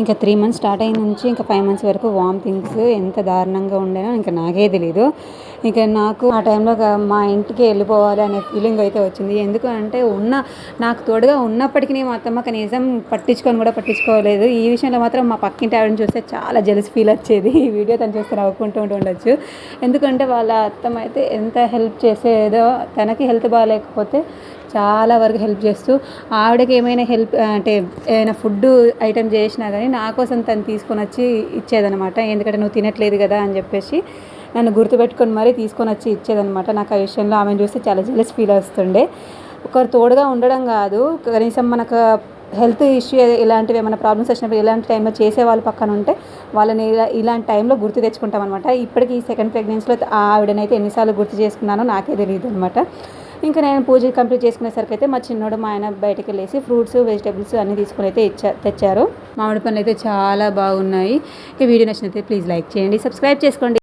ఇంకా three months start అయిన నుంచి ఇంకా ఫైవ్ మంత్స్ వరకు వామిటింగ్స్ ఎంత దారుణంగా ఉండేనో ఇంకా నాకే తెలీదు. ఇంకా నాకు ఆ టైంలో మా ఇంటికి వెళ్ళిపోవాలి అనే ఫీలింగ్ అయితే వచ్చింది. ఎందుకు అంటే ఉన్న నాకు తోడుగా ఉన్నప్పటికీ మా అత్తమ్మ కనీసం పట్టించుకొని కూడా పట్టించుకోలేదు. ఈ విషయంలో మాత్రం మా పక్కింటి ఆవిడని చూస్తే చాలా జెలస్ ఫీల్ వచ్చేది. ఈ వీడియో తను చూస్తే నవ్వుకుంటూ ఉంటూ ఉండొచ్చు. ఎందుకంటే వాళ్ళ అత్తమ్మ అయితే ఎంత హెల్ప్ చేసేదో తనకి హెల్త్ బాగాలేకపోతే చాలా వరకు హెల్ప్ చేస్తూ ఆవిడకి ఏమైనా హెల్ప్ అంటే ఏమైనా ఫుడ్ ఐటమ్ చేసినా కానీ నా కోసం తను తీసుకొని వచ్చి ఇచ్చేదనమాట ఎందుకంటే నువ్వు తినట్లేదు కదా అని చెప్పేసి నన్ను గుర్తుపెట్టుకొని మరీ తీసుకొని వచ్చి ఇచ్చేదనమాట నాకు ఆ విషయంలో ఆమెను చూస్తే చాలా జెలస్ ఫీల్ వస్తుండే. ఒకరు తోడుగా ఉండడం కాదు. కనీసం మనకు హెల్త్ ఇష్యూ ఇలాంటివి ఏమైనా ప్రాబ్లమ్స్ వచ్చినప్పుడు ఇలాంటి టైంలో చేసే వాళ్ళు పక్కన ఉంటే వాళ్ళని ఇలా- ఇలాంటి టైంలో గుర్తు తెచ్చుకుంటాం అనమాట ఇప్పటికీ ఈ సెకండ్ ప్రెగ్నెన్సీలో ఆవిడనైతే ఎన్నిసార్లు గుర్తు చేసుకున్నానో నాకే తెలియదు అనమాట ఇంకా నేను పూజ కంప్లీట్ చేసుకునేసరికి అయితే మా చిన్నోడు మా ఆయన బయటకు వెళ్ళేసి ఫ్రూట్స్ వెజిటేబుల్స్ అన్నీ తీసుకుని అయితే ఇచ్చా తెచ్చారు. మామిడి పనులు అయితే చాలా బాగున్నాయి. ఈ వీడియో నచ్చినైతే ప్లీజ్ లైక్ చేయండి సబ్స్క్రైబ్ చేసుకోండి.